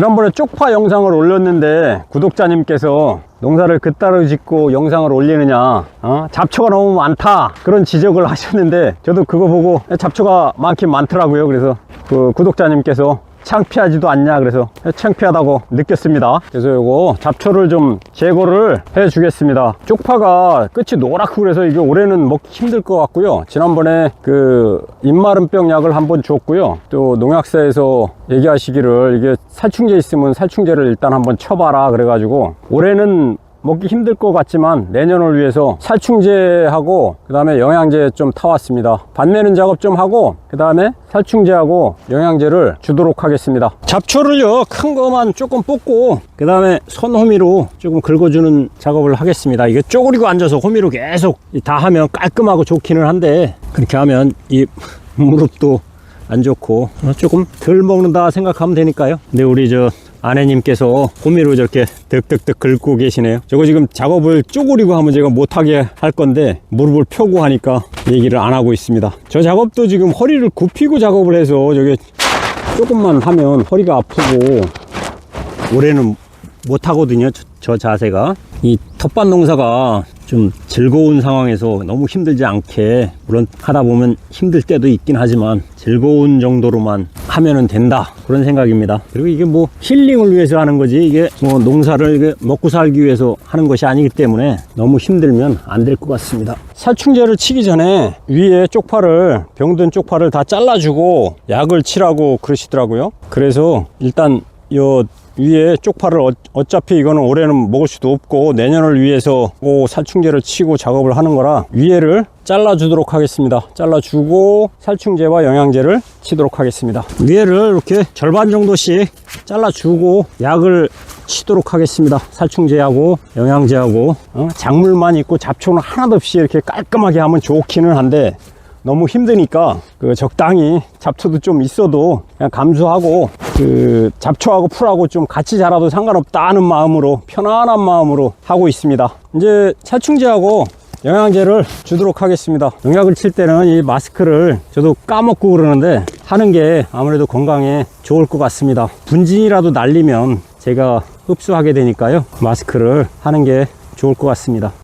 지난번에 쪽파 영상을 올렸는데 구독자님께서 농사를 그따로 짓고 영상을 올리느냐 어? 잡초가 너무 많다 그런 지적을 하셨는데 저도 그거 보고 잡초가 많긴 많더라고요 그래서 그 구독자님께서 창피하지도 않냐 그래서 창피하다고 느꼈습니다. 그래서 요거 잡초를 좀 제거를 해 주겠습니다. 쪽파가 끝이 노랗고 그래서 이게 올해는 먹기 힘들 것 같고요. 지난번에 그 입마름병 약을 한번 줬고요. 또 농약사에서 얘기하시기를 이게 살충제 있으면 살충제를 일단 한번 쳐봐라 그래가지고 올해는 먹기 힘들 것 같지만 내년을 위해서 살충제하고 그 다음에 영양제 좀 타왔습니다. 반매는 작업 좀 하고 그 다음에 살충제하고 영양제를 주도록 하겠습니다. 잡초를요 큰 거만 조금 뽑고 그 다음에 손 호미로 조금 긁어주는 작업을 하겠습니다. 이게 쪼그리고 앉아서 호미로 계속 다 하면 깔끔하고 좋기는 한데 그렇게 하면 이 무릎도 안 좋고 어, 조금 덜 먹는다 생각하면 되니까요. 근데 우리 저 아내님께서 호미로 저렇게 득득득 긁고 계시네요. 저거 지금 작업을 쪼그리고 하면 제가 못하게 할 건데 무릎을 펴고 하니까 얘기를 안 하고 있습니다. 저 작업도 지금 허리를 굽히고 작업을 해서 저게 조금만 하면 허리가 아프고 올해는 못하거든요 저, 저 자세가. 이 텃밭 농사가 좀 즐거운 상황에서 너무 힘들지 않게 물론 하다 보면 힘들 때도 있긴 하지만 즐거운 정도로만 하면은 된다. 그런 생각입니다. 그리고 이게 뭐 힐링을 위해서 하는 거지 이게 뭐 농사를 먹고 살기 위해서 하는 것이 아니기 때문에 너무 힘들면 안 될 것 같습니다. 살충제를 치기 전에 위에 쪽파를 병든 쪽파를 다 잘라주고 약을 치라고 그러시더라고요. 그래서 일단 요 위에 쪽파를 어, 어차피 이거는 올해는 먹을 수도 없고 내년을 위해서 뭐 살충제를 치고 작업을 하는 거라 위에를 잘라 주도록 하겠습니다. 잘라 주고 살충제와 영양제를 치도록 하겠습니다. 위에를 이렇게 절반 정도씩 잘라 주고 약을 치도록 하겠습니다. 살충제하고 영양제하고 어? 작물만 있고 잡초는 하나도 없이 이렇게 깔끔하게 하면 좋기는 한데 너무 힘드니까 그 적당히 잡초도 좀 있어도 그냥 감수하고 그 잡초하고 풀하고 좀 같이 자라도 상관없다 하는 마음으로 편안한 마음으로 하고 있습니다. 이제 살충제하고 영양제를 주도록 하겠습니다. 농약을 칠 때는 이 마스크를 저도 까먹고 그러는데 하는 게 아무래도 건강에 좋을 것 같습니다. 분진이라도 날리면 제가 흡수하게 되니까요. 마스크를 하는 게 좋을 것 같습니다